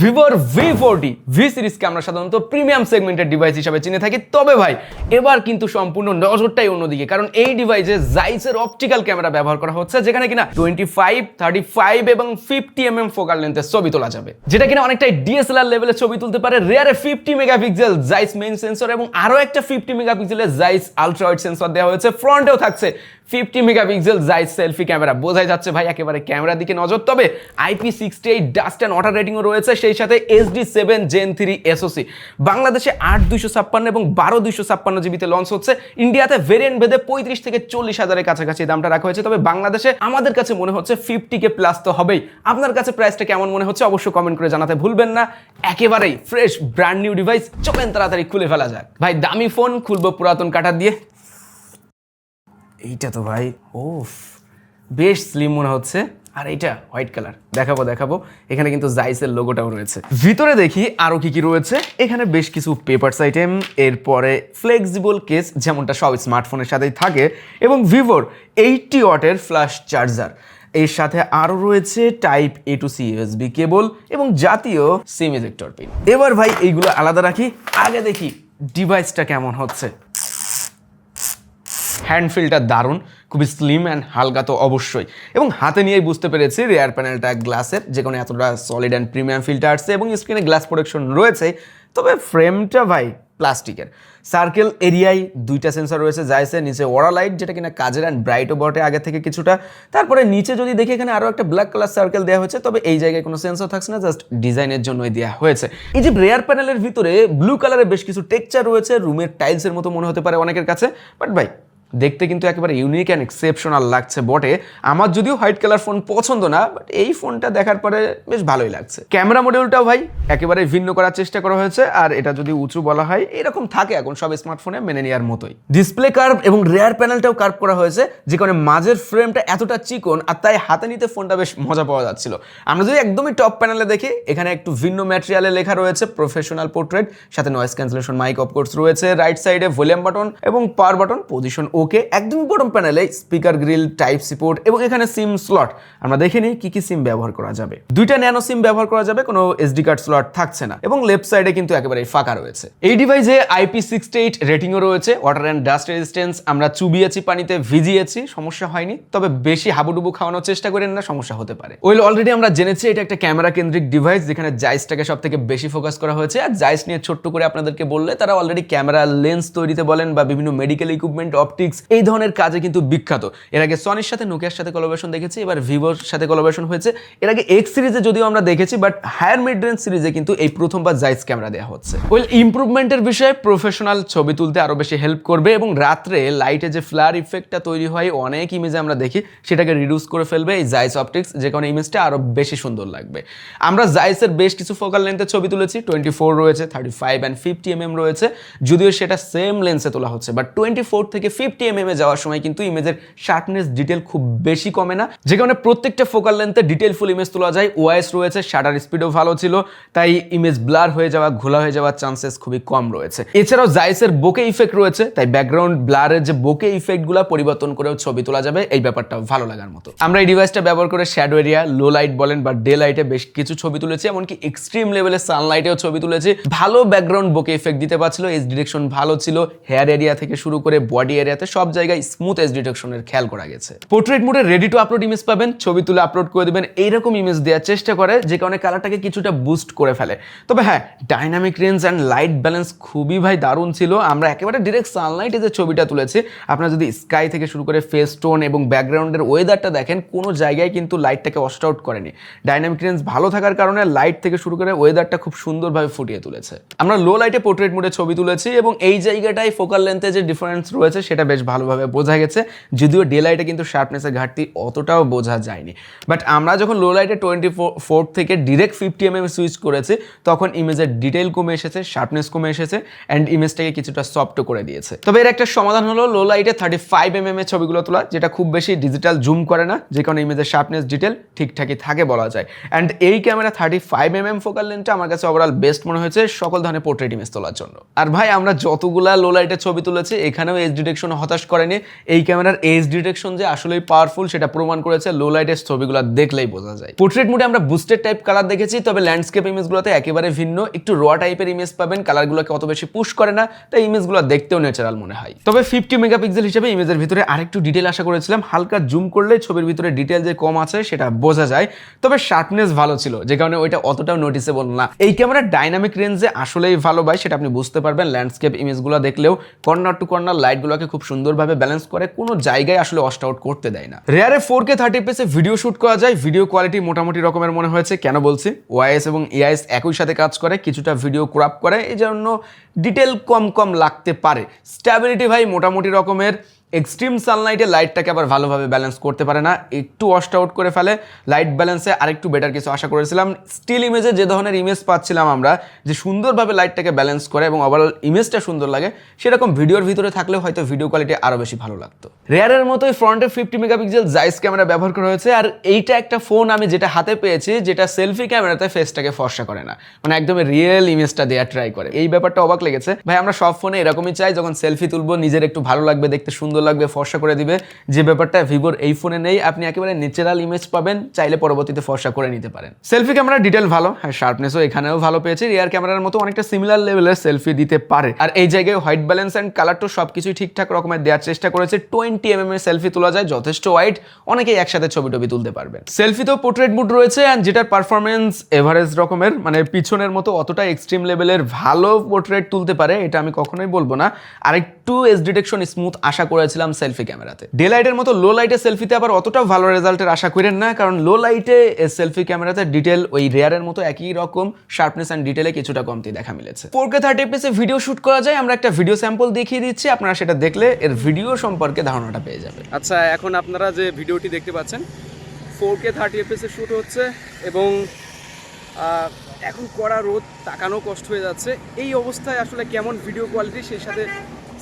ভিভোর V forty V সিরিজকে আমরা সাধারণত প্রিমিয়াম সেগমেন্টের ডিভাইস হিসাবে চিনে থাকি। তবে ভাই, এবার কিন্তু সম্পূর্ণ নজরটাই অন্যদিকে, কারণ এই ডিভাইসে জাইসের অপটিক্যাল ক্যামেরা ব্যবহার করা হচ্ছে, যেখানে কিনা টোয়েন্টি ফাইভ থার্টি ফাইভ এবং ফিফটি এম এম ফোকাল লেন্থের ছবি তোলা যাবে। যেটা কিনা অনেকটাই ডিএসএলআর লেভেলে ছবি তুলতে পারে রেয়ারে fifty megapixel Zeiss main sensor এবং আরও একটা ফিফটি মেগাপিক্সেলের জাইস আলট্রা ওয়াইড সেন্সর দেওয়া হয়েছে। ফ্রন্টেও থাকছে fifty megapixel Zeiss selfie camera বোঝাই যাচ্ছে ভাই, একেবারে ক্যামেরার দিকে নজর। তবে IP sixty eight dust and water রেটিংও রয়েছে, সেই সাথে SD seven gen three SoC বাংলাদেশে আট দুইশো ছাপ্পান্ন এবং বারো দুইশো ছাপ্পান্ন জিবিতে লঞ্চ হচ্ছে। ইন্ডিয়াতে ভেরিয়েন্ট ভেদে পঁয়ত্রিশ থেকে চল্লিশ হাজারের কাছাকাছি দামটা রাখা হয়েছে। তবে বাংলাদেশে আমাদের কাছে মনে হচ্ছে ফিফটি কে প্লাস তো হবেই। আপনার কাছে প্রাইসটা কেমন মনে হচ্ছে অবশ্যই কমেন্ট করে জানাতে ভুলবেন না। একেবারেই ফ্রেশ ব্র্যান্ড নিউ ডিভাইস চলেন তাড়াতাড়ি খুলে ফেলা যাক। ভাই, দামি ফোন খুলবো পুরাতন কাটা দিয়ে। এইটা তো ভাই ওফ বেশ স্লিম মনে হচ্ছে। আর এইটা হোয়াইট কালার। দেখাবো দেখাবো। এখানে কিন্তু জাইসের লোগোটাও রয়েছে। ভিতরে দেখি আরও কি কি রয়েছে। এখানে বেশ কিছু পেপারস আইটেম এরপরে ফ্লেক্সিবল কেস যেমনটা সব স্মার্টফোনের সাথেই থাকে, এবং ভিভোর এইটটি ওয়াটের ফ্ল্যাশ চার্জার এর সাথে আরও রয়েছে type A to C USB cable এবং জাতীয় সিম ইজেক্টর পিন এবার ভাই এইগুলো আলাদা রাখি। আগে দেখি ডিভাইসটা কেমন হচ্ছে। হ্যান্ড ফিলটা দারুণ, খুবই স্লিম অ্যান্ড হালকা তো অবশ্যই। এবং হাতে নিয়েই বুঝতে পেরেছি রেয়ার প্যানেলটা গ্লাসের যে কোনো এতটা সলিড অ্যান্ড প্রিমিয়াম ফিলটা আসছে এবং স্ক্রিনে গ্লাস প্রোটেকশন রয়েছে, তবে ফ্রেমটা ভাই প্লাস্টিকের সার্কেল এরিয়ায় দুইটা সেন্সর রয়েছে যাইছে নিচে ওরা লাইট যেটা কিনা কাজের অ্যান্ড ব্রাইটও বটে আগে থেকে কিছুটা। তারপরে নিচে যদি দেখি এখানে আরও একটা ব্ল্যাক কালার সার্কেল দেওয়া হয়েছে, তবে এই জায়গায় কোনো সেন্সর থাকছে না জাস্ট ডিজাইনের জন্যই দেওয়া হয়েছে। এই যে রেয়ার প্যানেলের ভিতরে ব্লু কালারের বেশ কিছু টেক্সচার রয়েছে রুমের টাইলসের মতো মনে হতে পারে অনেকের কাছে বাট ভাই দেখতে কিন্তু একেবারে ইউনিক অ্যান্ড এক্সেপশনাল লাগছে বটে। আমার যদিও হোয়াইট কালার ফোন পছন্দ না বাট এই ফোনটা দেখার পরে বেশ ভালোই লাগছে। ক্যামেরা মডিউলটাও ভাই, একেবারে ভিন্ন করার চেষ্টা করা হয়েছে, আর এটা যদি উঁচু বলা হয়, এরকম থাকে এখন সব স্মার্টফোনে মেনে নেওয়ার মতোই। ডিসপ্লে কার্ভ এবং রেয়ার প্যানেলটাও কার্ভ করা হয়েছে, যে কারণে মাঝের ফ্রেমটা এতটা চিকন, আর তাই হাতে নিতে ফোনটা বেশ মজা পাওয়া যাচ্ছিল। আমরা যদি একদমই টপ প্যানেলে দেখি, এখানে একটু ভিন্ন ম্যাটেরিয়ালে লেখা রয়েছে প্রফেশনাল পোর্ট্রেট সাথে noise cancellation mic of course রয়েছে রাইট সাইডে ভলিউম বাটন এবং পাওয়ার বাটন পজিশন ওকে একদমই বটম প্যানেলে স্পিকার গ্রিল টাইপ সিপোর্ট এবং এখানে সিম স্লট আমরা দেখে নিই কি কি সিম ব্যবহার করা যাবে। দুইটা ন্যানো সিম ব্যবহার করা যাবে, কোনো এসডি কার্ড স্লট থাকছে না এবং লেফট সাইডে কিন্তু একেবারে ফাঁকা রয়েছে। এই ডিভাইসে আইপি সিক্সটি এইট রেটিংও রয়েছে ওয়াটার অ্যান্ড ডাস্ট রেজিস্ট্যান্স আমরা চুবিয়েছি পানিতে, ভিজিয়েছি, সমস্যা হয়নি, তবে বেশি হাবুডুবু খাওয়ানোর চেষ্টা করেন না, সমস্যা হতে পারে। ওয়েল অলরেডি আমরা জেনেছি এটা একটা ক্যামেরা কেন্দ্রিক ডিভাইস যেখানে জাইসটাকে সব থেকে বেশি ফোকাস করা হয়েছে, আর জাইস নিয়ে ছোট্ট করে আপনাদেরকে বললে তারা অলরেডি ক্যামেরা লেন্স তৈরিতে বলেন বা বিভিন্ন মেডিকেল ইকুইপমেন্ট অপটিক্স এই ধরনের কাজে কিন্তু বিখ্যাত। এর আগে সনির সাথে নোকিয়ার সাথে কোলাবোরেশন দেখেছি, এবার ভিভোর সাথে কোলাবোরেশন হয়েছে। এর আগে এক্স সিরিজে যদিও আমরা দেখেছি বাট হায়ার মিড রেঞ্জ সিরিজে কিন্তু এই প্রথমবার জাইস ক্যামেরা দেওয়া হচ্ছে। ওয়েল ইমপ্রুভমেন্টের বিষয়ে প্রফেশনাল ছবি তুলতে আরও বেশি হেল্প করবে এবং রাত্রে লাইটে যে ফ্লার ইফেক্টটা তৈরি হয়, অনেক ইমেজে আমরা দেখি, সেটাকে রিডিউস করে ফেলবে এই জাইস অপটিক্স যে কোনো ইমেজটা আরও বেশি সুন্দর লাগবে। আমরা জাইসের বেশ কিছু ফোকাল লেন্থের ছবি তুলেছি টোয়েন্টি ফোর রয়েছে thirty five and fifty M রয়েছে, যদিও সেটা সেম লেন্সে তোলা হচ্ছে বাট টোয়েন্টি ফোর থেকে ফিফটি এম এ যাওয়ার সময় কিন্তু ইমেজের শার্পনেস ডিটেল খুব বেশি কমে না। যে কারণে প্রত্যেকটা ফোকাল লেন্থে ডিটেল ফুল ইমেজ তোলা যায়। ওয়াইস রয়েছে শাটার স্পিডও ভালো ছিল, তাই ইমেজ ব্লার হয়ে যাওয়া, ঘোলা হয়ে যাওয়ার চান্সেস খুবই কম রয়েছে। এছাড়াও জাইসের বোকে ইফেক্ট রয়েছে, তাই ব্যাকগ্রাউন্ড ব্লারের যে বোকে ইফেক্টগুলো পরিবর্তন করেও ছবি তোলা যাবে, এই ব্যাপারটা ভালো লাগার মতো। আমরা এই ডিভাইসটা ব্যবহার করে শ্যাডো এরিয়া লো লাইট বলেন বা ডে লাইটে বেশ কিছু ছবি তুলেছি, এমনকি এক্সট্রিম লেভেলের সানলাইটেও ছবি তুলেছি। ভালো ব্যাকগ্রাউন্ড বোকে ইফেক্ট দিতে পারছিল এজ ডিরেকশন ভালো ছিল হেয়ার এরিয়া থেকে শুরু করে বডি এরিয়াতে সব জায়গায় স্মুথ এজ ডিরেকশনের খেয়াল করা গেছে। পোর্ট্রেট মোডে রেডি টু আপলোড ইমেজ পাবেন, ছবি তুলে আপলোড করে দেবেন, এইরকম ইমেজ দেওয়ার চেষ্টা করে, যে কারণে কালারটাকে কিছুটা বুস্ট করে ফেলে। তবে হ্যাঁ dynamic range and light balance খুবই ভাই দারুণ ছিল। আমরা একেবারে ডিরেক্ট সানলাইটে যে ছবিটা তুলেছি, আপনারা যদি স্কাই থেকে শুরু করে ফেস টোন এবং ব্যাকগ্রাউন্ডের ওয়েদারটা দেখেন, কোনো জায়গায় কিন্তু লাইটটাকে ওয়াস্ট আউট করেনি। ডাইনামিক রেঞ্জ ভালো থাকার কারণে লাইট থেকে শুরু করে ওয়েদারটা খুব সুন্দরভাবে ফুটিয়ে তুলেছে। আমরা লো লাইটে পোর্ট্রেট মোডে ছবি তুলেছি এবং এই জায়গাটায় ফোকাল লেন্থে যে ডিফারেন্স রয়েছে, সেটা বেশ ভালোভাবে বোঝা গেছে, যদিও ডে লাইটে কিন্তু শার্পনেসের ঘাটতি অতটাও বোঝা যায়নি। বাট আমরা যখন লো লাইটে টোয়েন্টি ফোর থেকে direct fifty M M switch করেছি, তখন ইমেজের ডিটেল কমে এসেছে শার্পনেস কমে এসেছে অ্যান্ড ইমেজটাকে কিছুটা সফট করে দিয়েছে। তবে এর একটা সমাধান হলো লো লাইটে থার্টি ফাইভ এম এম এর ছবিগুলো তোলা, যেটা খুব বেশি ডিজিটাল জুম করে না, যে কারণে ইমেজের শার্পনেস ডিটেল ঠিকঠাকই থাকে বলা যায়। অ্যান্ড এই camera thirty five M M focal লেন্সটা আমার কাছে ওভারঅল বেস্ট মনে হয়েছে সকল ধরনের পোর্ট্রেট ইমেজ তোলার জন্য। আর ভাই, আমরা যতগুলা লো লাইটের ছবি তুলেছি, এখানেও এজ ডিটেকশন হতাশ করেনি। এই ক্যামেরার এজ ডিটেকশন যে আসলেই পাওয়ারফুল সেটা প্রমাণ করেছে লো লাইটের ছবিগুলো দেখলেই বোঝা যায়। পোর্ট্রেট মোডে আমরা বুস্টেড টাইপ কালার দেখেছি, তবে ল্যান্ডস্কেপ ইমেজগুলোতে একেবারে ভিন্ন। একটু র টাইপের ইমেজ পাবেন কালারগুলোকে অত বেশি পুশ করে না, তাই ইমেজগুলো দেখতেও ন্যাচারাল মনে হয়। তবে ফিফটি মেগাপিক্সেল হিসেবে ইমেজের ভিতরে আরেকটু ডিটেল আশা করেছিলাম, হালকা জুম করলে ছবির ভিতরে ডিটেল যে কম আছে সেটা বোঝা যায়, তবে শার্পনেস ভালো ছিল, যে কারণে ওইটা অতটাও নোটিসেবল না। এই ক্যামেরার ডাইনামিক রেঞ্জে আসলেই ভালো ভাই, সেটা আপনি বুঝতে পারবেন ল্যান্ডস্কেপ ইমেজগুলো দেখলেও কর্নার টু কর্নার লাইটগুলোকে খুব সুন্দরভাবে ব্যালেন্স করে কোনো জায়গায় আসলে ওয়াশ আউট করতে দেয় না। রেয়ারে ফোর কে থার্টি পেসে ভিডিও শুট করা যায় ভিডিও কোয়ালিটি মোটামুটি রকমের মনে হয়েছে, কেন বলছি? ওয়াইএস এবং এআইএস একই সাথে কাজ করে, কিছুটা ভিডিও ক্রাপ করে এই জন্য ডিটেল কম কম লাগতে পারে। স্ট্যাবিলিটি ভাই মোটামুটি রকমের এক্সট্রিম সানলাইটে লাইটটাকে আবার ভালোভাবে ব্যালেন্স করতে পারে না, একটু ওয়াস্ট আউট করে ফেলে লাইট ব্যালেন্সে আরেকটু বেটার কিছু আশা করেছিলাম। স্টিল ইমেজে যে ধরনের ইমেজ পাচ্ছিলাম আমরা, যে সুন্দরভাবে লাইটটাকে ব্যালেন্স করে এবং ওভারঅল ইমেজটা সুন্দর লাগে, সেরকম ভিডিওর ভিতরে থাকলেও হয়তো ভিডিও কোয়ালিটি আরও বেশি ভালো লাগতো। রেয়ারের মতোই ফ্রন্টে ফিফটি মেগাপিক্সেল জাইস ক্যামেরা ব্যবহার করা হয়েছে, আর এইটা একটা ফোন আমি যেটা হাতে পেয়েছি, যেটা সেলফি ক্যামেরাতে ফেসটাকে ফর্সা করে না। মানে একদম রিয়েল ইমেজটা দেওয়া ট্রাই করে। এই ব্যাপারটা অবাক লেগেছে। ভাই, আমরা সব ফোনে এরকমই চাই, যখন সেলফি তুলবো, নিজের একটু ভালো লাগবে, দেখতে সুন্দর লাগবে, ফর্সা করে দিবে। যে ব্যাপারটা ভিভোর এই ফোনে নেই, আপনি একেবারে ন্যাচারাল ইমেজ পাবেন, চাইলে পরবর্তীতে ফর্সা করে নিতে পারেন। সেলফি ক্যামেরা ডিটেল ভালো হ্যাঁ শার্পনেসও এখানেও ভালো পেয়েছে। রিয়ার ক্যামেরার মতো অনেকটা সিমিলার লেভেলের সেলফি দিতে পারে। আর এই জায়গায় হোয়াইট ব্যালেন্স অ্যান্ড কালার তো সব কিছুই ঠিকঠাক রকমের দেওয়ার চেষ্টা করেছে। টোয়েন্টি এম এম এর সেলফি তোলা যায়, যথেষ্ট হোয়াইট অনেকেই একসাথে ছবি টবি তুলতে পারবেন। সেলফিতেও পোর্ট্রেট মুড রয়েছে অ্যান্ড যেটার পারফরমেন্স এভারেজ রকমের মানে পিছনের মতো অতটা এক্সট্রিম লেভেলের ভালো পোর্ট্রেট তুলতে পারে, এটা আমি কখনোই বলব না। আরেকটু এস ডিটেকশন স্মুথ আশা করেছিলাম সেলফি ক্যামেরাতে ডে লাইটের মতো লো লাইটে সেলফিতে আবার অতটা ভালো রেজাল্টের আশা করেন না, কারণ লো লাইটে সেলফি ক্যামেরাতে ডিটেল ওই রেয়ারের মতো একই রকম শার্পনেস অ্যান্ড ডিটেলে কিছুটা কমতি দেখা মিলেছে। ফোর কে থার্টি এপিসে ভিডিও শুট করা যায়, আমরা একটা ভিডিও স্যাম্পল দেখিয়ে দিচ্ছি, আপনারা সেটা দেখলে এর ভিডিও সম্পর্কে ধারণাটা পেয়ে যাবে আচ্ছা এখন আপনারা যে ভিডিওটি দেখতে পাচ্ছেন ফোর কে থার্টি এফএসে শ্যুট হচ্ছে এবং এখন কড়া রোদ, তাকানো কষ্ট হয়ে যাচ্ছে। এই অবস্থায় আসলে কেমন ভিডিও কোয়ালিটি সেই সাথে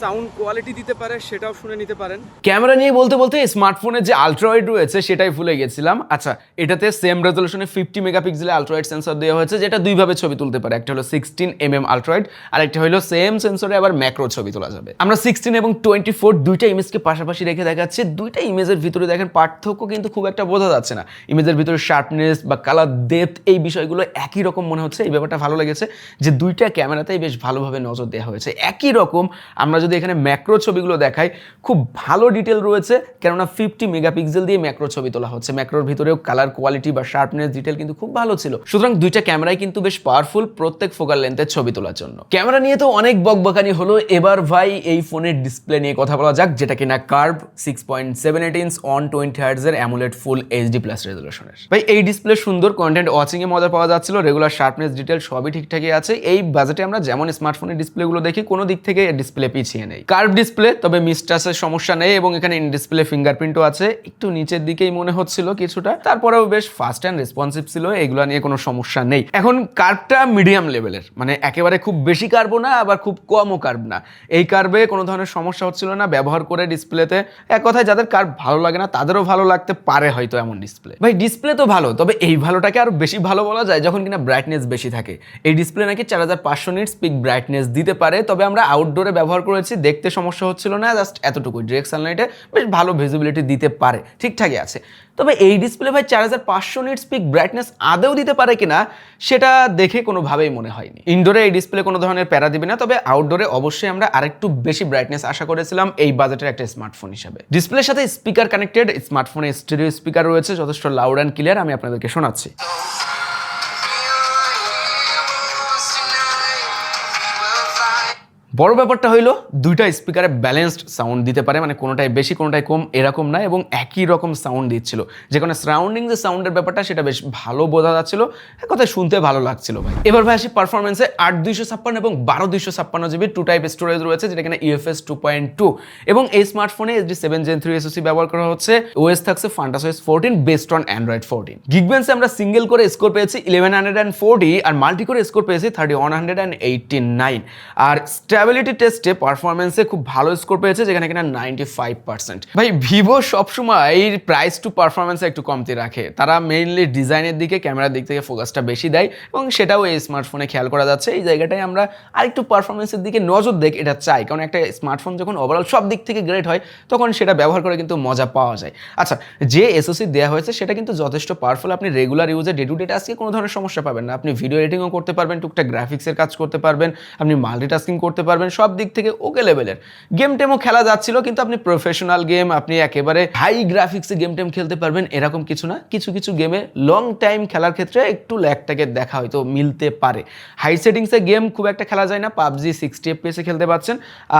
সাউন্ড কোয়ালিটি দিতে পারে, সেটাও শুনে নিতে পারেন। ক্যামেরা নিয়ে বলতে বলতে স্মার্টফোনের যে আলট্রাওয়াইড রয়েছে, সেটাই ভুলে গেছিলাম। আচ্ছা এটাতে সেম রেজলিউশনে ফিফটি মেগাপিক্সেলের আলট্রাওয়াইড সেন্সর দেওয়া হয়েছে, যেটা দুইভাবে ছবি তুলতে পারে। একটা হলো সিক্সটিন এম এম আলট্রাওয়াইড আর একটা হলো সেম সেন্সরে আবার ম্যাক্রো ছবি তোলা যাবে। আমরা সিক্সটিন এবং টোয়েন্টি ফোর দুইটা ইমেজকে পাশাপাশি রেখে দেখাচ্ছি। দুইটা ইমেজের ভিতরে দেখেন পার্থক্য কিন্তু খুব একটা বোঝা যাচ্ছে না। ইমেজের ভিতরে শার্পনেস বা কালার ডেপথ এই বিষয়গুলো একই রকম মনে হচ্ছে। এই ব্যাপারটা ভালো লেগেছে যে দুইটা ক্যামেরাতেই বেশ ভালোভাবে নজর দেওয়া হয়েছে। একই রকম আমরা যদি এখানে ম্যাক্রো ছবিগুলো দেখাই, খুব ভালো ডিটেল রয়েছে, কেননা ফিফটি মেগাপিক্সেল দিয়ে ম্যাক্রো ছবি তোলা হচ্ছে। ম্যাক্রোর ভিতরেও কালার কোয়ালিটি বা শার্পনেস ডিটেল কিন্তু খুব ভালো ছিল। সুতরাং দুইটা ক্যামেরাই কিন্তু বেশ পাওয়ারফুল প্রত্যেক ফোকাল লেন্থের ছবি তোলার জন্য। ক্যামেরা নিয়ে তো অনেক বকবকানি হলো। এবার ভাই এই ফোনের ডিসপ্লে নিয়ে কথা বলা যাক, যেটা কিনা curve six point seven eight inch on twenty হার্টসের AMOLED full HD plus রেজলিউশনের ভাই, এই ডিসপ্লে সুন্দর কন্টেন্ট ওয়াচিং এ মজা পাওয়া যাচ্ছিল। রেগুলার শার্পনেস ডিটেল সবই ঠিকঠাকই আছে। এই বাজেটে আমরা যেমন স্মার্টফোনের ডিসপ্লেগুলো দেখি, কোনো দিক থেকে ডিসপ্লে পিছিয়ে নেই। কার্ভ ডিসপ্লে, তবে মিসটাসের সমস্যা নেই এবং এখানে ইন ডিসপ্লে ফিঙ্গারপ্রিন্টও আছে। একটু নিচের দিকেই মনে হচ্ছিল কিছুটা। তারপরেও বেশ ফাস্ট অ্যান্ড রেসপন্সিভ ছিল, এগুলো নিয়ে কোনো সমস্যা নেই। এখন কার্ভটা মিডিয়াম লেভেলের মানে একেবারে খুব বেশি কার্বও না, আবার খুব কমও কার্ভ না। এই কার্ভে কোনো ধরনের সমস্যা হচ্ছিল না, ব্যবহার করে ডিসপ্লেতে। এক কথায় যাদের কার্ভ ভালো লাগে না, তাদেরও ভালো লাগতে পারে হয়তো এমন ডিসপ্লে। ভাই, ডিসপ্লে তো ভালো, তবে এই ভালোটাকে আরও বেশি ভালো বলা যায় যখন কিনা ব্রাইটনেস বেশি থাকে। এই ডিসপ্লে নাকি চার হাজার পাঁচশো নিট স্পিক ব্রাইটনেস দিতে পারে, তবে আমরা আউটডোরে ব্যবহার করেছি দেখতে সমস্যা হচ্ছিল না জাস্ট এতটুকু ডিরেক্ট সানলাইটে বেশ ভালো ভিজিবিলিটি দিতে পারে, ঠিকঠাকই আছে। তবে এই ডিসপ্লে ভাই চার হাজার পাঁচশো নিট স্পিক ব্রাইটনেস আদৌ দিতে পারে কিনা, সেটা দেখে কোনোভাবেই মনে হয়নি। ইনডোরে এই ডিসপ্লে কোনো ধরনের প্যারা দিবে না, তবে আউটডোরে অবশ্যই আমরা আরেকটু বেশি ব্রাইটনেস আশা করেছিলাম এই বাজেটের একটা স্মার্টফোন হিসাবে। ডিসপ্লের সাথে স্পিকার কানেক্টেড স্মার্টফোনে স্টেরিও স্পিকার রয়েছে, যথেষ্ট লাউড অ্যান্ড ক্লিয়ার আমি আপনাদেরকে শোনাচ্ছি। বড় ব্যাপারটা হইল, দুইটা স্পিকারে ব্যালেন্সড সাউন্ড দিতে পারে মানে কোনোটাই বেশি, কোনোটাই কম, এরকম না এবং একই রকম সাউন্ড দিচ্ছিল। যেখানে সারাউন্ডিং যে সাউন্ডের ব্যাপারটা, সেটা বেশ ভালো বোঝা যাচ্ছিল। এক কথায় শুনতে ভালো লাগছিল ভাই। এবার ভাই আসি পারফরমেন্সে আট দুইশো ছাপ্পান্ন এবং বারো দুইশো ছাপ্পান্ন জিবি টু টাইপ স্টোরেজ রয়েছে, যেটা কিনা ইউএফএস টু পয়েন্ট টু এবং এই স্মার্টফোনে SD seven gen three SoC ব্যবহার করা হচ্ছে। ওএস থাকছে Funtouch OS fourteen based on Android fourteen গিগবেন্সে আমরা সিঙ্গেল করে স্কোর পেয়েছি ইলেভেন হান্ড্রেড অ্যান্ড ফোরটি আর মাল্টি করে স্কোর পেয়েছি thirty one hundred and eighty nine R stab stability টেস্টে পারফরমেন্সে খুব ভালো স্কোর পেয়েছে, যেখানে কিনা নাইনটি ফাইভ পার্সেন্ট ভাই ভিভো সবসময় এই প্রাইস টু পারফরমেন্সে একটু কমতি রাখে। তারা মেইনলি ডিজাইনের দিকে ক্যামেরার দিক থেকে ফোকাসটা বেশি দেয় এবং সেটাও এই স্মার্টফোনে খেয়াল করা যাচ্ছে। এই জায়গাটায় আমরা আরেকটু পারফরমেন্সের দিকে নজর দেখ, এটা চাই। কারণ একটা স্মার্টফোন যখন ওভারঅল সব দিক থেকে গ্রেট হয়, তখন সেটা ব্যবহার করে কিন্তু মজা পাওয়া যায়। আচ্ছা যে এসওসি দেওয়া হয়েছে, সেটা কিন্তু যথেষ্ট পাওয়ারফুল আপনি রেগুলার ইউজে ডে টু ডে টাস্কে কোনো ধরনের সমস্যা পাবেন না। আপনি ভিডিও এডিটিংও করতে পারবেন, টুকটাক গ্রাফিক্সের কাজ করতে পারবেন, আপনি মাল্টিটাস্কিং করতে পারবেন। সব দিক থেকে ওকে লেভেলের গেম টেমও খেলা যাচ্ছিল, কিন্তু আপনি প্রফেশনাল গেম আপনি একেবারে হাই গ্রাফিক্সে গেম টেম খেলতে পারবেন, এরকম কিছু না। কিছু কিছু গেমে লং টাইম খেলার ক্ষেত্রে একটু ল্যাগটাকে দেখা হয়তো মিলতে পারে। হাই সেটিংসে গেম খুব একটা খেলা যায় না, পাবজি সিক্সটি এফপিএসে খেলতে পারছেন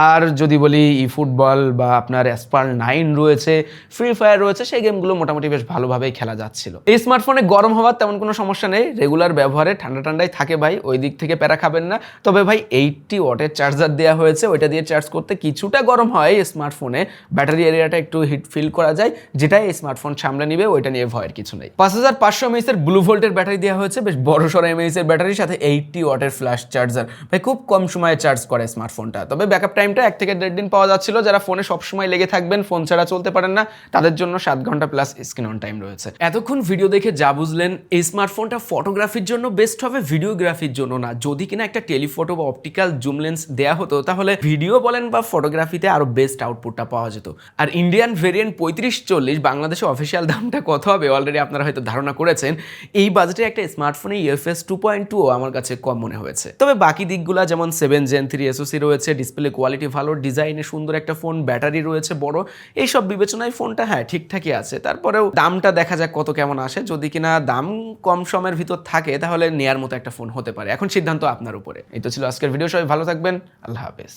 আর যদি বলি ই ফুটবল বা আপনার অ্যাসপার নাইন রয়েছে ফ্রি ফায়ার রয়েছে, সেই গেমগুলো মোটামুটি বেশ ভালোভাবেই খেলা যাচ্ছিল। এই স্মার্টফোনে গরম হওয়ার তেমন কোনো সমস্যা নেই। রেগুলার ব্যবহারে ঠান্ডা ঠান্ডায় থাকে ভাই, ওই দিক থেকে প্যারা খাবেন না। তবে ভাই এইটটি ওয়াটের চার্জার দেওয়া হয়েছে, ওইটা দিয়ে চার্জ করতে কিছুটা গরম হয় স্মার্টফোনে ব্যাটারি এরিয়াটা একটু হিট ফিল করা যায়, যেটাই স্মার্টফোন সামলে নিবে, ওইটা নিয়ে ভয়ের কিছু নেই। পাঁচ হাজার পাঁচশো এমএইচের ব্লু ভোল্টের ব্যাটারি দেওয়া হয়েছে, বেশ বড় সড়ো এমএইচের ব্যাটারির সাথে এইটটি ওয়াটের ফ্ল্যাশ চার্জার ভাই, খুব কম সময়ে চার্জ করে স্মার্টফোনটা তবে ব্যাকআপ টাইমটা এক থেকে দেড় দিন পাওয়া যাচ্ছিল, যারা ফোনে সবসময় লেগে থাকবেন ফোন ছাড়া চলতে পারেন না, তাদের জন্য সাত ঘণ্টা প্লাস স্ক্রিন অন টাইম রয়েছে। এতক্ষণ ভিডিও দেখে যা বুঝলেন, এই স্মার্টফোনটা ফটোগ্রাফির জন্য বেস্ট হবে ভিডিওগ্রাফির জন্য না। যদি কিনা একটা টেলিফটো বা অপটিক্যাল জুম লেন্স দেয়া হতো, তাহলে ভিডিও বলেন বা ফটোগ্রাফিতে আরও বেস্ট আউটপুটটা পাওয়া যেত। আর ইন্ডিয়ান ভেরিয়েন্ট পঁয়ত্রিশ চল্লিশ, বাংলাদেশে অফিসিয়াল দামটা কত হবে অলরেডি আপনারা হয়তো ধারণা করেছেন। এই বাজেটে একটা স্মার্টফোনে ইউএফএস টু পয়েন্ট টু আমার কাছে কম মনে হয়েছে। তবে বাকি দিকগুলো যেমন সেভেন জেন থ্রি এসওসি রয়েছে ডিসপ্লে কোয়ালিটি ভালো ডিজাইনে সুন্দর একটা ফোন ব্যাটারি রয়েছে, বড়। এইসব বিবেচনায় ফোনটা হ্যাঁ ঠিকঠাকই আছে। তারপরেও দামটা দেখা যাক কত কেমন আসে। যদি কিনা দাম কম সময়ের ভিতর থাকে, তাহলে নেয়ার মতো একটা ফোন হতে পারে। এখন সিদ্ধান্ত আপনার উপরে। এই তো ছিল আজকের ভিডিও সবাই ভালো থাকবেন। আল্লাহ হাফেজ।